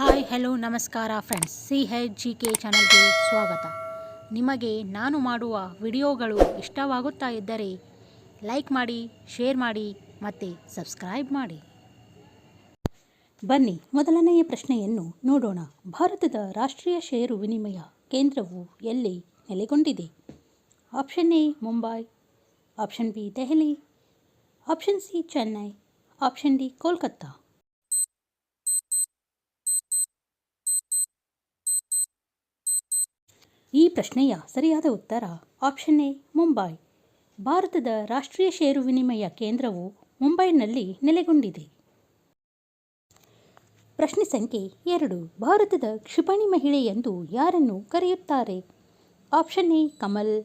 Hi hello ನಮಸ್ಕಾರ friends C H G K ಚಾನಲ್ಗೆ ಸ್ವಾಗತ. ನಿಮಗೆ ನಾನು ಮಾಡುವ ವಿಡಿಯೋಗಳು ಇಷ್ಟವಾಗುತ್ತಾ ಇದ್ದರೆ ಲೈಕ್ ಮಾಡಿ ಶೇರ್ ಮಾಡಿ ಮತ್ತು ಸಬ್ಸ್ಕ್ರೈಬ್ ಮಾಡಿ. ಬನ್ನಿ, ಮೊದಲನೆಯ ಪ್ರಶ್ನೆಯನ್ನು ನೋಡೋಣ. ಭಾರತದ ರಾಷ್ಟ್ರೀಯ ಷೇರು ವಿನಿಮಯ ಕೇಂದ್ರವು ಎಲ್ಲಿ ನೆಲೆಗೊಂಡಿದೆ? Option A Mumbai option B Delhi option C Chennai option D Kolkata ಈ ಪ್ರಶ್ನೆಯ ಸರಿಯಾದ ಉತ್ತರ ಆಪ್ಷನ್ ಎ, ಮುಂಬೈ. ಭಾರತದ ರಾಷ್ಟ್ರೀಯ ಷೇರು ವಿನಿಮಯ ಕೇಂದ್ರವು ಮುಂಬೈನಲ್ಲಿ ನೆಲೆಗೊಂಡಿದೆ. ಪ್ರಶ್ನೆ ಸಂಖ್ಯೆ ಎರಡು, ಭಾರತದ ಕ್ಷಿಪಣಿ ಮಹಿಳೆ ಎಂದು ಯಾರನ್ನು ಕರೆಯುತ್ತಾರೆ? Option A, Kamal.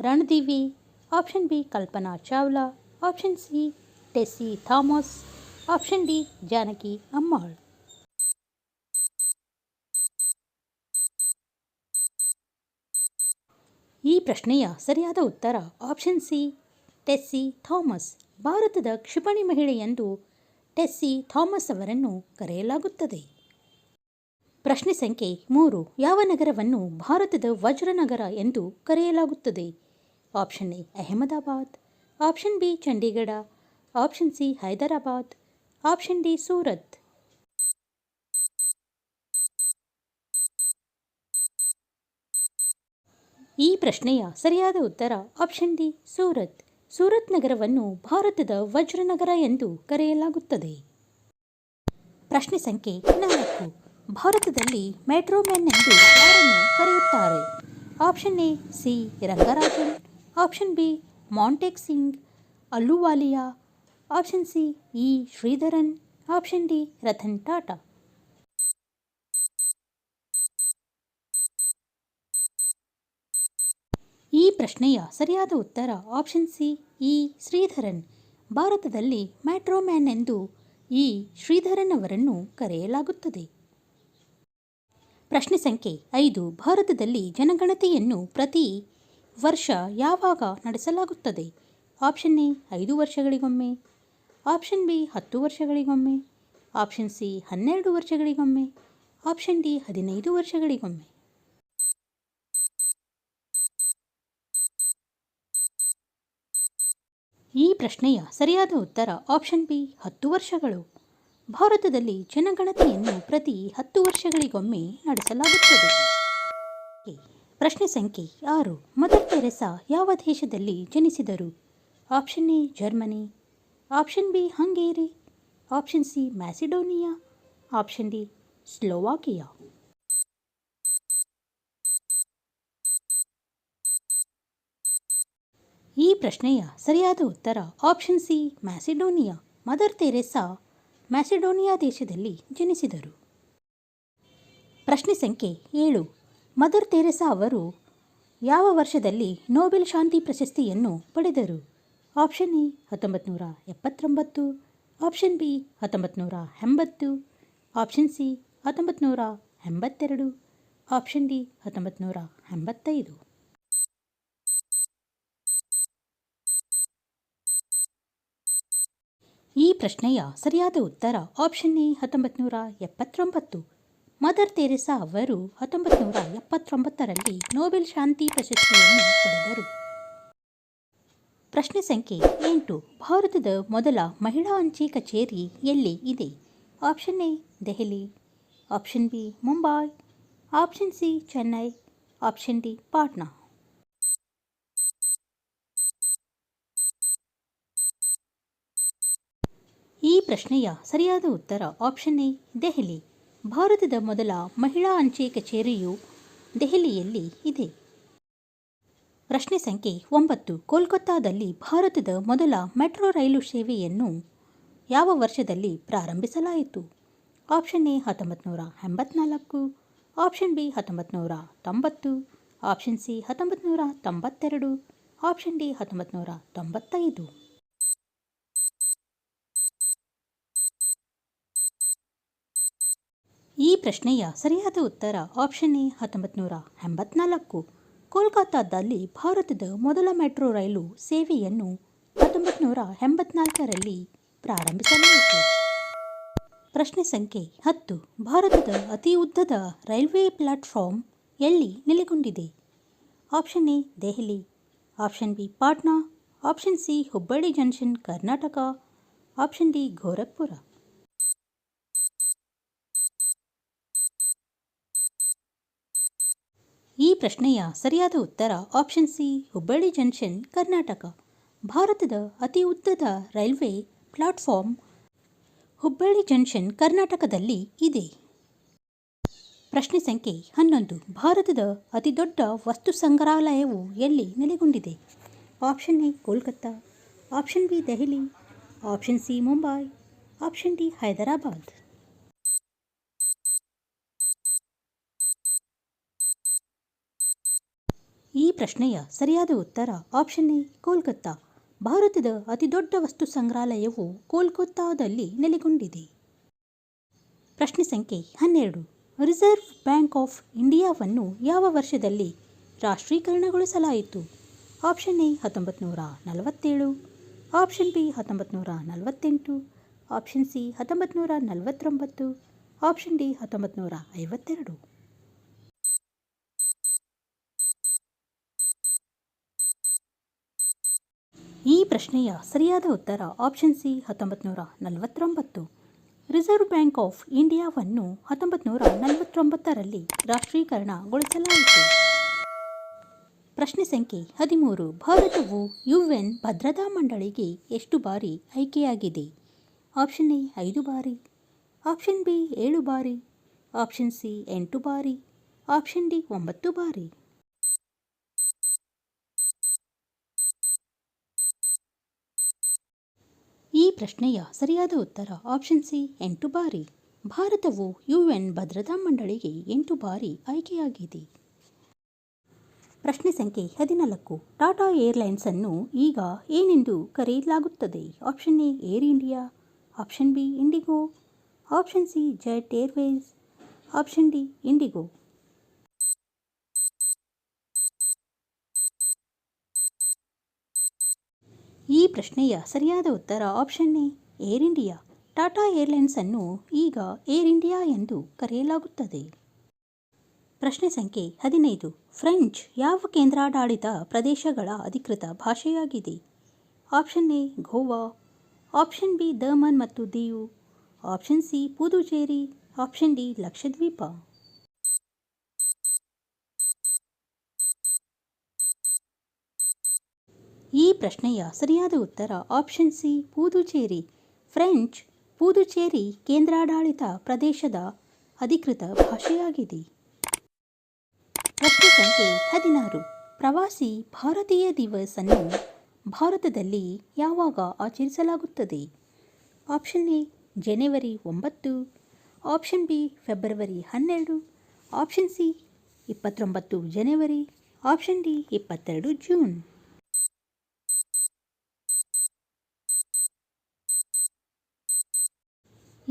Ranadive. Option B, Kalpana Chawla. Option C, Tessy Thomas. Option D, Janaki Ammal. ಈ ಪ್ರಶ್ನೆಯ ಸರಿಯಾದ ಉತ್ತರ ಆಪ್ಷನ್ ಸಿ ಟೆಸ್ಸಿ ಥಾಮಸ್ ಭಾರತದ ಕ್ಷಿಪಣಿ ಮಹಿಳೆ ಎಂದು ಟೆಸ್ಸಿ ಥಾಮಸ್ ಅವರನ್ನು ಕರೆಯಲಾಗುತ್ತದೆ. ಪ್ರಶ್ನೆ ಸಂಖ್ಯೆ ಮೂರು, ಯಾವ ನಗರವನ್ನು ಭಾರತದ ವಜ್ರನಗರ ಎಂದು ಕರೆಯಲಾಗುತ್ತದೆ? Option A Ahmedabad option B Chandigarh option C Hyderabad option D Surat. ಈ ಪ್ರಶ್ನೆಯ ಸರಿಯಾದ ಉತ್ತರ ಆಪ್ಷನ್ ಡಿ, ಸೂರತ್. ಸೂರತ್ ನಗರವನ್ನು ಭಾರತದ ವಜ್ರನಗರ ಎಂದು ಕರೆಯಲಾಗುತ್ತದೆ. ಪ್ರಶ್ನೆ ಸಂಖ್ಯೆ ನಾಲ್ಕು. ಭಾರತದಲ್ಲಿ ಮೆಟ್ರೋಮ್ಯಾನ್ ಎಂದು ಯಾರನ್ನು ಕರೆಯುತ್ತಾರೆ? Option A, C, Rangarajan. Option B, Montek Singh, Ahluwalia. Option C, E, Sreedharan. Option D, Ratan Tata. ಈ ಪ್ರಶ್ನೆಯ ಸರಿಯಾದ ಉತ್ತರ ಆಪ್ಷನ್ ಸಿ ಇ ಶ್ರೀಧರನ್. ಭಾರತದಲ್ಲಿ ಮ್ಯಾಟ್ರೋಮ್ಯಾನ್ ಎಂದು ಇ ಶ್ರೀಧರನ್ ಅವರನ್ನು ಕರೆಯಲಾಗುತ್ತದೆ. ಪ್ರಶ್ನೆ ಸಂಖ್ಯೆ ಐದು, ಭಾರತದಲ್ಲಿ ಜನಗಣತಿಯನ್ನು ಪ್ರತಿ ವರ್ಷ ಯಾವಾಗ ನಡೆಸಲಾಗುತ್ತದೆ? ಆಪ್ಷನ್ ಎ ಐದು ವರ್ಷಗಳಿಗೊಮ್ಮೆ. ಆಪ್ಷನ್ ಬಿ ಹತ್ತು ವರ್ಷಗಳಿಗೊಮ್ಮೆ. ಆಪ್ಷನ್ ಸಿ ಹನ್ನೆರಡು ವರ್ಷಗಳಿಗೊಮ್ಮೆ. ಆಪ್ಷನ್ ಡಿ ಹದಿನೈದು ವರ್ಷಗಳಿಗೊಮ್ಮೆ. ಈ ಪ್ರಶ್ನೆಯ ಸರಿಯಾದ ಉತ್ತರ ಆಪ್ಷನ್ ಬಿ ಹತ್ತು ವರ್ಷಗಳು. ಭಾರತದಲ್ಲಿ ಜನಗಣತಿಯನ್ನು ಪ್ರತಿ ಹತ್ತು ವರ್ಷಗಳಿಗೊಮ್ಮೆ ನಡೆಸಲಾಗುತ್ತದೆ. ಪ್ರಶ್ನೆ ಸಂಖ್ಯೆ ಆರು, ಮದರ್ ತೆರೆಸಾ ಯಾವ ದೇಶದಲ್ಲಿ ಜನಿಸಿದರು? Option A Germany option B Hungary option C Macedonia option D Slovakia ಈ ಪ್ರಶ್ನೆಯ ಸರಿಯಾದ ಉತ್ತರ option C Macedonia mother Teresa Macedonia ದೇಶದಲ್ಲಿ ಜನಿಸಿದರು. ಪ್ರಶ್ನೆ ಸಂಖ್ಯೆ ಏಳು. ಮದರ್ ತೆರೆಸಾ ಅವರು ಯಾವ ವರ್ಷದಲ್ಲಿ ನೋಬೆಲ್ ಶಾಂತಿ ಪ್ರಶಸ್ತಿಯನ್ನು ಪಡೆದರು? ಆಪ್ಷನ್ ಎ ಹತ್ತೊಂಬತ್ತು ನೂರ ಎಪ್ಪತ್ತೊಂಬತ್ತು. ಆಪ್ಷನ್ ಬಿ ಹತ್ತೊಂಬತ್ತು ನೂರ ಎಂಬತ್ತು. ಆಪ್ಷನ್ ಸಿ ಹತ್ತೊಂಬತ್ತು ನೂರ ಎಂಬತ್ತೆರಡು. ಆಪ್ಷನ್ ಡಿ ಹತ್ತೊಂಬತ್ತು ನೂರ ಎಂಬತ್ತೈದು. ಈ ಪ್ರಶ್ನೆಯ ಸರಿಯಾದ ಉತ್ತರ ಆಪ್ಷನ್ ಎ ಹತ್ತೊಂಬತ್ತು ನೂರ ಎಪ್ಪತ್ತೊಂಬತ್ತು. ಮದರ್ ತೆರೆಸಾ ಅವರು ಹತ್ತೊಂಬತ್ತು ನೂರ ಎಪ್ಪತ್ತೊಂಬತ್ತರಲ್ಲಿ ನೊಬೆಲ್ ಶಾಂತಿ ಪ್ರಶಸ್ತಿಯನ್ನು ಪಡೆದರು. ಪ್ರಶ್ನೆ ಸಂಖ್ಯೆ ಎಂಟು. ಭಾರತದ ಮೊದಲ ಮಹಿಳಾ ಅಂಚೆ ಕಚೇರಿ ಎಲ್ಲಿ ಇದೆ? Option A, Delhi. Option B, Mumbai. Option C, Chennai. Option D, Patna ಈ ಪ್ರಶ್ನೆಯ ಸರಿಯಾದ ಉತ್ತರ ಆಪ್ಷನ್ ಎ, ದೆಹಲಿ. ಭಾರತದ ಮೊದಲ ಮಹಿಳಾ ಅಂಚೆ ಕಚೇರಿಯು ದೆಹಲಿಯಲ್ಲಿ ಇದೆ. ಪ್ರಶ್ನೆ ಸಂಖ್ಯೆ ಒಂಬತ್ತು, ಕೋಲ್ಕತ್ತಾದಲ್ಲಿ ಭಾರತದ ಮೊದಲ ಮೆಟ್ರೋ ರೈಲು ಸೇವೆಯನ್ನು ಯಾವ ವರ್ಷದಲ್ಲಿ ಪ್ರಾರಂಭಿಸಲಾಯಿತು? ಆಪ್ಷನ್ ಎ ಹತ್ತೊಂಬತ್ತು ನೂರ ಎಂಬತ್ನಾಲ್ಕು. ಆಪ್ಷನ್ ಬಿ ಹತ್ತೊಂಬತ್ತು ನೂರ ತೊಂಬತ್ತು. ಆಪ್ಷನ್ ಸಿ ಹತ್ತೊಂಬತ್ತು ನೂರ ತೊಂಬತ್ತೆರಡು. ಆಪ್ಷನ್ ಡಿ ಹತ್ತೊಂಬತ್ತು ನೂರ ತೊಂಬತ್ತೈದು. ಈ ಪ್ರಶ್ನೆಯ ಸರಿಯಾದ ಉತ್ತರ ಆಪ್ಷನ್ ಎ ಹತ್ತೊಂಬತ್ತು ನೂರ ಎಂಬತ್ನಾಲ್ಕು. ಕೋಲ್ಕತ್ತಾದಲ್ಲಿ ಭಾರತದ ಮೊದಲ ಮೆಟ್ರೋ ರೈಲು ಸೇವೆಯನ್ನು ಹತ್ತೊಂಬತ್ತು ನೂರ ಎಂಬತ್ನಾಲ್ಕರಲ್ಲಿ ಪ್ರಾರಂಭಿಸಲಾಯಿತು. ಪ್ರಶ್ನೆ ಸಂಖ್ಯೆ ಹತ್ತು. ಭಾರತದ ಅತಿ ಉದ್ದದ ರೈಲ್ವೆ ಪ್ಲಾಟ್ಫಾರ್ಮ್ ಎಲ್ಲಿ ನೆಲೆಗೊಂಡಿದೆ? Option A Delhi. Option B Patna. Option C Hubballi junction Karnataka. Option D Gorakhpur ಈ ಪ್ರಶ್ನೆಯ ಸರಿಯಾದ ಉತ್ತರ option C Hubballi junction Karnataka ಭಾರತದ ಅತಿ ಉದ್ದದ ರೈಲ್ವೆ ಪ್ಲಾಟ್ಫಾರ್ಮ್ ಹುಬ್ಬಳ್ಳಿ ಜಂಕ್ಷನ್ ಕರ್ನಾಟಕದಲ್ಲಿ ಇದೆ. ಪ್ರಶ್ನೆ ಸಂಖ್ಯೆ ಹನ್ನೊಂದು. ಭಾರತದ ಅತಿದೊಡ್ಡ ವಸ್ತು ಸಂಗ್ರಹಾಲಯವು ಎಲ್ಲಿ ನೆಲೆಗೊಂಡಿದೆ? Option A Kolkata. Option B Delhi. Option C Mumbai. Option D Hyderabad. ಈ ಪ್ರಶ್ನೆಯ ಸರಿಯಾದ ಉತ್ತರ ಆಪ್ಷನ್ ಎ, ಕೋಲ್ಕತ್ತಾ. ಭಾರತದ ಅತಿದೊಡ್ಡ ವಸ್ತು ಸಂಗ್ರಹಾಲಯವು ಕೋಲ್ಕತ್ತಾದಲ್ಲಿ ನೆಲೆಗೊಂಡಿದೆ. ಪ್ರಶ್ನೆ ಸಂಖ್ಯೆ ಹನ್ನೆರಡು. ರಿಸರ್ವ್ ಬ್ಯಾಂಕ್ ಆಫ್ ಇಂಡಿಯಾವನ್ನು ಯಾವ ವರ್ಷದಲ್ಲಿ ರಾಷ್ಟ್ರೀಕರಣಗೊಳಿಸಲಾಯಿತು? ಆಪ್ಷನ್ ಎ ಹತ್ತೊಂಬತ್ತು ನೂರ ನಲವತ್ತೇಳು. ಆಪ್ಷನ್ ಬಿ ಹತ್ತೊಂಬತ್ತು ನೂರ ನಲವತ್ತೆಂಟು. ಆಪ್ಷನ್ ಸಿ ಹತ್ತೊಂಬತ್ತು ನೂರ ನಲವತ್ತೊಂಬತ್ತು. ಆಪ್ಷನ್ ಡಿ ಹತ್ತೊಂಬತ್ತು ನೂರ ಐವತ್ತೆರಡು. ಈ ಪ್ರಶ್ನೆಯ ಸರಿಯಾದ ಉತ್ತರ ಆಪ್ಷನ್ ಸಿ ಹತ್ತೊಂಬತ್ತು ನೂರ ನಲವತ್ತೊಂಬತ್ತು. ರಿಸರ್ವ್ ಬ್ಯಾಂಕ್ ಆಫ್ ಇಂಡಿಯಾವನ್ನು ಹತ್ತೊಂಬತ್ತು ನೂರ ನಲವತ್ತೊಂಬತ್ತರಲ್ಲಿ ರಾಷ್ಟ್ರೀಕರಣಗೊಳಿಸಲಾಯಿತು. ಪ್ರಶ್ನೆ ಸಂಖ್ಯೆ ಹದಿಮೂರು. ಭಾರತವು ಯುಎನ್ ಭದ್ರತಾ ಮಂಡಳಿಗೆ ಎಷ್ಟು ಬಾರಿ ಆಯ್ಕೆಯಾಗಿದೆ? ಆಪ್ಷನ್ ಎ ಐದು ಬಾರಿ. ಆಪ್ಷನ್ ಬಿ ಏಳು ಬಾರಿ. ಆಪ್ಷನ್ ಸಿ ಎಂಟು ಬಾರಿ. ಆಪ್ಷನ್ ಡಿ ಒಂಬತ್ತು ಬಾರಿ. ಈ ಪ್ರಶ್ನೆಯ ಸರಿಯಾದ ಉತ್ತರ ಆಪ್ಷನ್ ಸಿ ಎಂಟು ಬಾರಿ. ಭಾರತವು ಯುಎನ್ ಭದ್ರತಾ ಮಂಡಳಿಗೆ ಎಂಟು ಬಾರಿ ಆಯ್ಕೆಯಾಗಿದೆ. ಪ್ರಶ್ನೆ ಸಂಖ್ಯೆ ಹದಿನಾಲ್ಕು. ಟಾಟಾ ಏರ್ಲೈನ್ಸ್ ಅನ್ನು ಈಗ ಏನೆಂದು ಕರೆಯಲಾಗುತ್ತದೆ? Option A Air India. Option B IndiGo. Option C Jet Airways. Option D IndiGo. ಈ ಪ್ರಶ್ನೆಯ ಸರಿಯಾದ ಉತ್ತರ option A Air India Tata airlines ಅನ್ನು ಈಗ ಏರ್ ಇಂಡಿಯಾ ಎಂದು ಕರೆಯಲಾಗುತ್ತದೆ. ಪ್ರಶ್ನೆ ಸಂಖ್ಯೆ ಹದಿನೈದು. ಫ್ರೆಂಚ್ ಯಾವ ಕೇಂದ್ರಾಡಳಿತ ಪ್ರದೇಶಗಳ ಅಧಿಕೃತ ಭಾಷೆಯಾಗಿದೆ? Option A Goa option B Daman ಮತ್ತು Diu option C Puducherry option D Lakshadweep ಈ ಪ್ರಶ್ನೆಯ ಸರಿಯಾದ ಉತ್ತರ option C Puducherry. French Puducherry ಕೇಂದ್ರಾಡಳಿತ ಪ್ರದೇಶದ ಅಧಿಕೃತ ಭಾಷೆಯಾಗಿದೆ. ಪ್ರಶ್ನೆ ಸಂಖ್ಯೆ ಹದಿನಾರು. ಪ್ರವಾಸಿ ಭಾರತೀಯ ದಿವಸ್ ಅನ್ನು ಭಾರತದಲ್ಲಿ ಯಾವಾಗ ಆಚರಿಸಲಾಗುತ್ತದೆ? ಆಪ್ಷನ್ ಎ ಜನವರಿ ಒಂಬತ್ತು. ಆಪ್ಷನ್ ಬಿ ಫೆಬ್ರವರಿ ಹನ್ನೆರಡು. ಆಪ್ಷನ್ ಸಿ ಇಪ್ಪತ್ತೊಂಬತ್ತು ಜನವರಿ. ಆಪ್ಷನ್ ಡಿ ಇಪ್ಪತ್ತೆರಡು ಜೂನ್.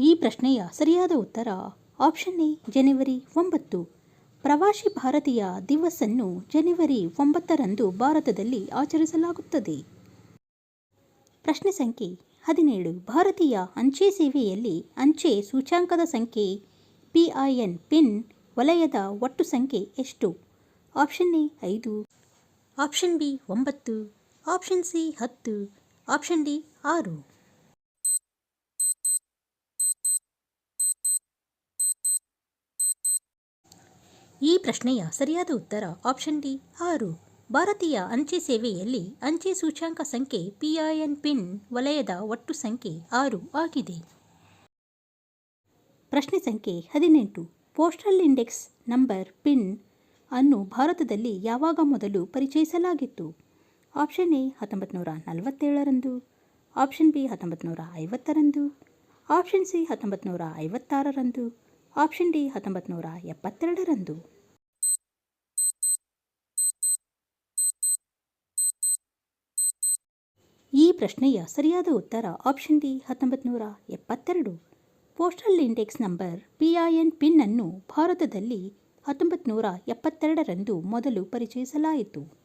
ಈ ಪ್ರಶ್ನೆಯ ಸರಿಯಾದ ಉತ್ತರ ಆಪ್ಷನ್ ಎ, ಜನವರಿ ಒಂಬತ್ತು. ಪ್ರವಾಸಿ ಭಾರತೀಯ ದಿವಸ್ ಅನ್ನು ಜನವರಿ ಒಂಬತ್ತರಂದು ಭಾರತದಲ್ಲಿ ಆಚರಿಸಲಾಗುತ್ತದೆ. ಪ್ರಶ್ನೆ ಸಂಖ್ಯೆ ಹದಿನೇಳು. ಭಾರತೀಯ ಅಂಚೆ ಸೇವೆಯಲ್ಲಿ ಅಂಚೆ ಸೂಚ್ಯಾಂಕದ ಸಂಖ್ಯೆ, ಪಿಐಎನ್ ಪಿನ್ ವಲಯದ ಒಟ್ಟು ಸಂಖ್ಯೆ ಎಷ್ಟು? ಆಪ್ಷನ್ ಎ, ಐದು. ಆಪ್ಷನ್ ಬಿ, ಒಂಬತ್ತು. ಆಪ್ಷನ್ ಸಿ, ಹತ್ತು. ಆಪ್ಷನ್ ಡಿ, ಆರು. ಈ ಪ್ರಶ್ನೆಯ ಸರಿಯಾದ ಉತ್ತರ ಆಪ್ಷನ್ ಡಿ, ಆರು. ಭಾರತೀಯ ಅಂಚೆ ಸೇವೆಯಲ್ಲಿ ಅಂಚೆ ಸೂಚ್ಯಾಂಕ ಸಂಖ್ಯೆ ಪಿಐಎನ್ ಪಿನ್ ವಲಯದ ಒಟ್ಟು ಸಂಖ್ಯೆ ಆರು ಆಗಿದೆ. ಪ್ರಶ್ನೆ ಸಂಖ್ಯೆ ಹದಿನೆಂಟು. ಪೋಸ್ಟಲ್ ಇಂಡೆಕ್ಸ್ ನಂಬರ್ ಪಿನ್ ಅನ್ನು ಭಾರತದಲ್ಲಿ ಯಾವಾಗ ಮೊದಲು ಪರಿಚಯಿಸಲಾಗಿತ್ತು? ಆಪ್ಷನ್ ಎ ಹತ್ತೊಂಬತ್ತು ನೂರ ನಲವತ್ತೇಳರಂದು. ಆಪ್ಷನ್ ಬಿ ಹತ್ತೊಂಬತ್ತು ನೂರ ಐವತ್ತರಂದು. ಆಪ್ಷನ್ ಸಿ ಹತ್ತೊಂಬತ್ತು ನೂರ ಐವತ್ತಾರರಂದು. ಆಪ್ಷನ್ ಡಿ ಹತ್ತೊಂಬತ್ತು ನೂರ ಎಪ್ಪತ್ತೆರಡರಂದು. ಈ ಪ್ರಶ್ನೆಯ ಸರಿಯಾದ ಉತ್ತರ ಆಪ್ಷನ್ ಡಿ ಹತ್ತೊಂಬತ್ತು ನೂರ ಎಪ್ಪತ್ತೆರಡು. Postal index number PIN PIN ಅನ್ನು ಭಾರತದಲ್ಲಿ ಹತ್ತೊಂಬತ್ತು ನೂರ ಎಪ್ಪತ್ತೆರಡರಂದು ಮೊದಲು ಪರಿಚಯಿಸಲಾಯಿತು.